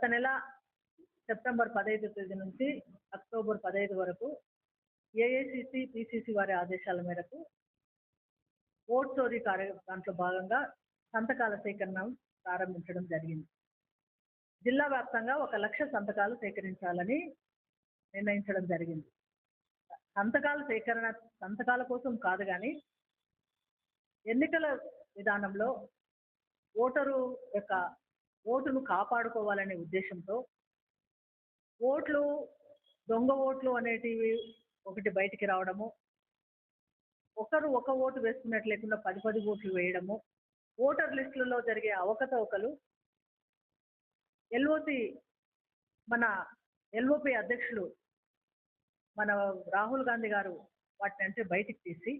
గత నెల సెప్టెంబర్ పదహైదు తేదీ నుంచి అక్టోబర్ పదహైదు వరకు ఏఐసిసి పిసిసి వారి ఆదేశాల మేరకు ఓట్ చోరీ కార్య దాంట్లో భాగంగా సంతకాల సేకరణ ప్రారంభించడం జరిగింది. జిల్లా వ్యాప్తంగా ఒక లక్ష సంతకాలు సేకరించాలని నిర్ణయించడం జరిగింది. సంతకాల సేకరణ సంతకాల కోసం కాదు కానీ ఎన్నికల విధానంలో ఓటరు యొక్క ఓటును కాపాడుకోవాలనే ఉద్దేశంతో ఓట్లు దొంగ ఓట్లు అనేటివి ఒకటి బయటికి రావడము ఒకరు ఒక ఓటు వేసుకున్నట్లేకుండా పది పది ఓట్లు వేయడము ఓటర్ లిస్టులలో జరిగే అవకతవకలు ఎల్ఓసి మన ఎల్ఓపి అధ్యక్షులు మన రాహుల్ గాంధీ గారు వాటిని అంటే బయటికి తీసి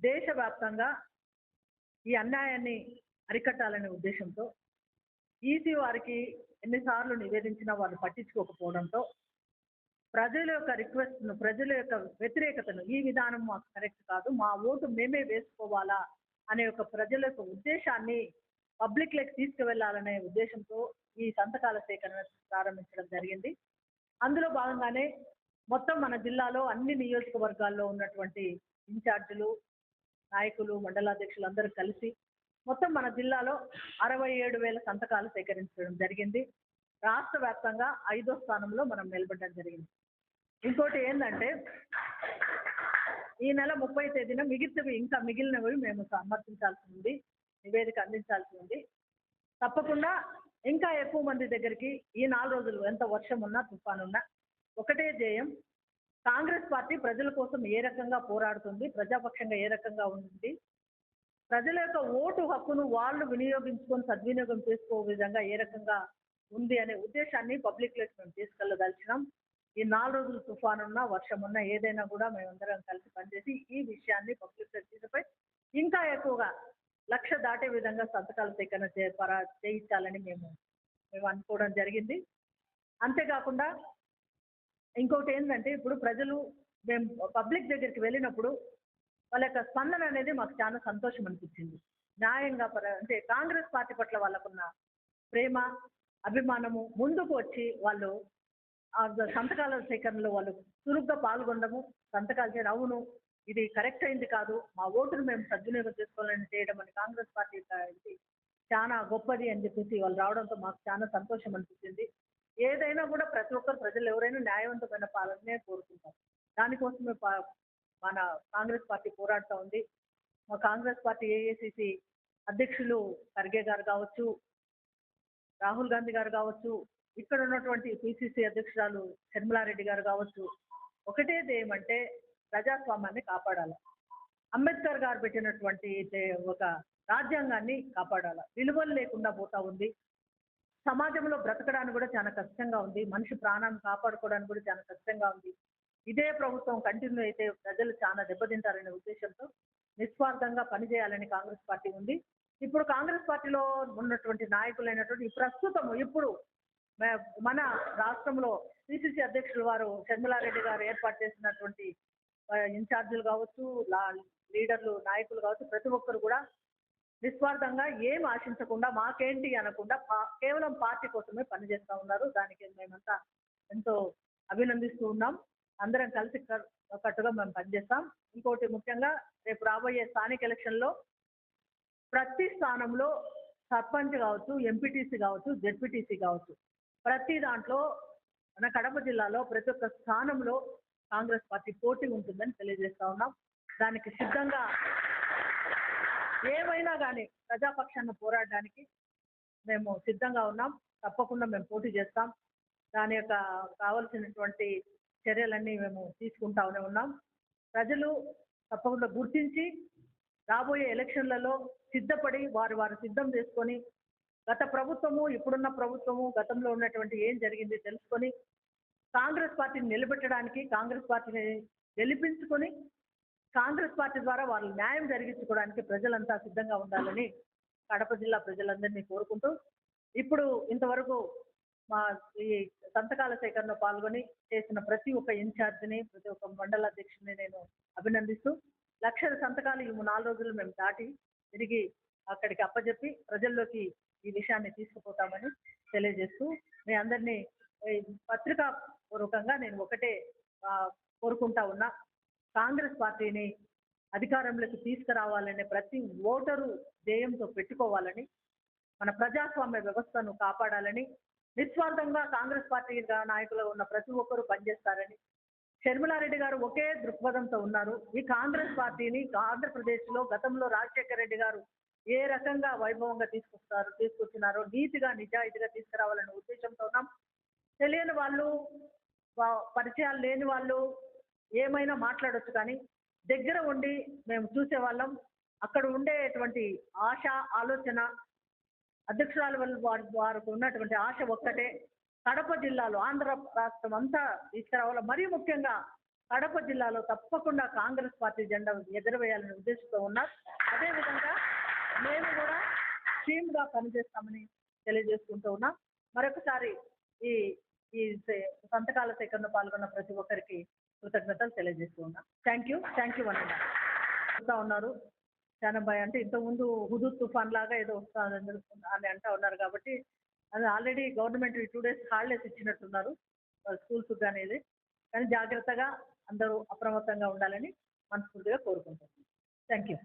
దేశవ్యాప్తంగా ఈ అన్యాయాన్ని అరికట్టాలనే ఉద్దేశంతో ఈసీ వారికి ఎన్నిసార్లు నివేదించినా వాళ్ళు పట్టించుకోకపోవడంతో ప్రజల యొక్క రిక్వెస్ట్ను ప్రజల యొక్క వ్యతిరేకతను ఈ విధానం మాకు కరెక్ట్ కాదు. మా ఓటు మేమే వేసుకోవాలా అనే ఒక ప్రజల యొక్క ఉద్దేశాన్ని పబ్లిక్లోకి తీసుకువెళ్ళాలనే ఉద్దేశంతో ఈ సంతకాల సేకరణ ప్రారంభించడం జరిగింది. అందులో భాగంగానే మొత్తం మన జిల్లాలో అన్ని నియోజకవర్గాల్లో ఉన్నటువంటి ఇన్ఛార్జీలు నాయకులు మండలాధ్యక్షులు అందరూ కలిసి మొత్తం మన జిల్లాలో అరవై ఏడు వేల సంతకాలు సేకరించడం జరిగింది. రాష్ట్ర వ్యాప్తంగా ఐదో స్థానంలో మనం నిలబడడం జరిగింది. ఇంకోటి ఏంటంటే ఈ నెల ముప్పై తేదీన మిగిలినవి ఇంకా మిగిలినవి మేము సమర్పించాల్సి ఉంది నివేదిక అందించాల్సి ఉంది. తప్పకుండా ఇంకా ఎక్కువ మంది దగ్గరికి ఈ నాలుగు రోజులు ఎంత వర్షం ఉన్నా తుఫానున్నా ఒకటే ధ్యేయం కాంగ్రెస్ పార్టీ ప్రజల కోసం ఏ రకంగా పోరాడుతుంది ప్రజాపక్షంగా ఏ రకంగా ఉంది ప్రజల యొక్క ఓటు హక్కును వాళ్ళు వినియోగించుకొని సద్వినియోగం చేసుకో విధంగా ఏ రకంగా ఉంది అనే ఉద్దేశాన్ని పబ్లిక్లోకి మేము తీసుకెళ్ళదలిచినాం ఈ నాలుగు రోజులు తుఫానున్నా వర్షం ఉన్నా ఏదైనా కూడా మేమందరం కలిసి పనిచేసి ఈ విషయాన్ని పబ్లిక్లోకి తీసుకుపోయి ఇంకా ఎక్కువగా లక్ష దాటే విధంగా సంతకాల సేకరణ చే పరా చేయించాలని మేము మేము అనుకోవడం జరిగింది. అంతేకాకుండా ఇంకొకటి ఏంటంటే ఇప్పుడు ప్రజలు మేము పబ్లిక్ దగ్గరికి వెళ్ళినప్పుడు వాళ్ళ యొక్క స్పందన అనేది మాకు చాలా సంతోషం అనిపించింది. న్యాయంగా పర- అంటే కాంగ్రెస్ పార్టీ పట్ల వాళ్ళకున్న ప్రేమ అభిమానము ముందుకు వచ్చి వాళ్ళు ఆ సంతకాల సేకరణలో వాళ్ళు చురుగ్గా పాల్గొనడము సంతకాలు చేయడం అవును ఇది కరెక్ట్ అయింది కాదు మా ఓటును మేము సద్వినియోగం చేసుకోవాలని చేయడం అని కాంగ్రెస్ పార్టీ ఇది చాలా గొప్పది అని చెప్పేసి వాళ్ళు రావడంతో మాకు చాలా సంతోషం అనిపించింది. ఏదైనా కూడా ప్రతి ఒక్కరు ప్రజలు ఎవరైనా న్యాయవంతమైన పాలననే కోరుకుంటారు. దానికోసమే పా- మన కాంగ్రెస్ పార్టీ పోరాడుతూ ఉంది. మా కాంగ్రెస్ పార్టీ ఏఐసిసి అధ్యక్షులు ఖర్గే గారు కావచ్చు రాహుల్ గాంధీ గారు కావచ్చు ఇక్కడ ఉన్నటువంటి పిసిసి అధ్యక్షురాలు శర్మిలారెడ్డి గారు కావచ్చు. ఒకటే ఏమంటే ప్రజాస్వామ్యాన్ని కాపాడాలి. అంబేద్కర్ గారు పెట్టినటువంటి ఒక రాజ్యాంగాన్ని కాపాడాలి. విలువలు లేకుండా పోతా ఉంది. సమాజంలో బ్రతకడానికి కూడా చాలా కష్టంగా ఉంది. మనిషి ప్రాణాన్ని కాపాడుకోవడానికి కూడా చాలా కష్టంగా ఉంది. ఇదే ప్రభుత్వం కంటిన్యూ అయితే ప్రజలు చాలా దెబ్బతింటారనే ఉద్దేశంతో నిస్వార్థంగా పనిచేయాలని కాంగ్రెస్ పార్టీ ఉంది. ఇప్పుడు కాంగ్రెస్ పార్టీలో ఉన్నటువంటి నాయకులైనటువంటి ప్రస్తుతం ఇప్పుడు మన రాష్ట్రంలో పిసిసి అధ్యక్షులు వారు షర్మిలారెడ్డి గారు ఏర్పాటు చేసినటువంటి ఇన్ఛార్జీలు కావచ్చు లీడర్లు నాయకులు కావచ్చు ప్రతి ఒక్కరు కూడా నిస్వార్థంగా ఏం ఆశించకుండా మాకేంటి అనకుండా కేవలం పార్టీ కోసమే పనిచేస్తూ ఉన్నారు. దానికి మేమంతా ఎంతో అభినందిస్తూ ఉన్నాం. అందరం కలిసి కట్టుగా మేము పనిచేస్తాం. ఇంకోటి ముఖ్యంగా రేపు రాబోయే స్థానిక ఎలక్షన్లో ప్రతి స్థానంలో సర్పంచ్ కావచ్చు ఎంపీటీసీ కావచ్చు జెడ్పీటీసీ కావచ్చు ప్రతి దాంట్లో మన కడప జిల్లాలో ప్రతి ఒక్క స్థానంలో కాంగ్రెస్ పార్టీ పోటీ ఉంటుందని తెలియజేస్తా ఉన్నాం. దానికి సిద్ధంగా ఏమైనా కానీ ప్రజాపక్షాన్ని పోరాడడానికి మేము సిద్ధంగా ఉన్నాం. తప్పకుండా మేము పోటీ చేస్తాం. దాని యొక్క కావలసినటువంటి చర్యలన్నీ మేము తీసుకుంటానే ఉన్నాం. ప్రజలు తప్పకుండా గుర్తించి రాబోయే ఎలక్షన్లలో సిద్ధపడి వారు వారు సిద్ధం చేసుకొని గత ప్రభుత్వము ఇప్పుడున్న ప్రభుత్వము గతంలో ఉన్నటువంటి ఏం జరిగింది తెలుసుకొని కాంగ్రెస్ పార్టీని నిలబెట్టడానికి కాంగ్రెస్ పార్టీని గెలిపించుకొని కాంగ్రెస్ పార్టీ ద్వారా వాళ్ళు న్యాయం జరిగించుకోవడానికి ప్రజలంతా సిద్ధంగా ఉండాలని కడప జిల్లా ప్రజలందరినీ కోరుకుంటూ ఇప్పుడు ఇంతవరకు మా ఈ సంతకాల సేకరణలో పాల్గొని చేసిన ప్రతి ఒక్క ఇన్ఛార్జిని ప్రతి ఒక్క మండల అధ్యక్షుడిని నేను అభినందిస్తూ లక్షల సంతకాలు ఈ నాలుగు రోజులు మేము దాటి తిరిగి అక్కడికి అప్పచెప్పి ప్రజల్లోకి ఈ విషయాన్ని తీసుకుపోతామని తెలియజేస్తూ మీ అందరినీ పత్రికా పూర్వకంగా నేను ఒకటే కోరుకుంటా ఉన్నా. కాంగ్రెస్ పార్టీని అధికారంలోకి తీసుకురావాలనే ప్రతి ఓటరు ధ్యేయంతో పెట్టుకోవాలని మన ప్రజాస్వామ్య వ్యవస్థను కాపాడాలని నిస్వార్థంగా కాంగ్రెస్ పార్టీ నాయకులు ఉన్న ప్రతి ఒక్కరూ పనిచేస్తారని షర్మిలారెడ్డి గారు ఒకే దృక్పథంతో ఉన్నారు. ఈ కాంగ్రెస్ పార్టీని ఆంధ్రప్రదేశ్లో గతంలో రాజశేఖర రెడ్డి గారు ఏ రకంగా వైభవంగా తీసుకొస్తారు తీసుకొచ్చినారో నీతిగా నిజాయితీగా తీసుకురావాలనే ఉద్దేశంతో ఉన్నాం. తెలియని వాళ్ళు పరిచయాలు లేని వాళ్ళు ఏమైనా మాట్లాడొచ్చు కానీ దగ్గర ఉండి మేము చూసేవాళ్ళం. అక్కడ ఉండేటువంటి ఆశ ఆలోచన అధ్యక్షురాలు వల్ల వారి వారికి ఉన్నటువంటి ఆశ ఒక్కటే. కడప జిల్లాలో ఆంధ్ర రాష్ట్రం అంతా తీసుకురావాలి? మరీ ముఖ్యంగా కడప జిల్లాలో తప్పకుండా కాంగ్రెస్ పార్టీ జెండా ఎగరవేయాలనే ఉద్దేశంతో ఉన్నారు. అదేవిధంగా మేము కూడా టీమ్గా పనిచేస్తామని తెలియజేసుకుంటూ ఉన్నాం. మరొకసారి ఈ ఈ సే- సంతకాల సేకరణ పాల్గొన్న ప్రతి ఒక్కరికి కృతజ్ఞతలు తెలియజేస్తూ ఉన్నాం. Thank you. థ్యాంక్ యూ అన్న ఉన్నారు. చాలా భయం. అంటే ఇంతకుముందు హుదూద్ తుఫాన్ లాగా ఏదో వస్తుంది అని అంటా ఉన్నారు కాబట్టి అది already government two days holidays ఇచ్చినట్టున్నారు schools కానీ ఇది కానీ జాగ్రత్తగా అందరూ అప్రమత్తంగా ఉండాలని మనస్ఫూర్తిగా కోరుకుంటున్నాను థ్యాంక్ యూ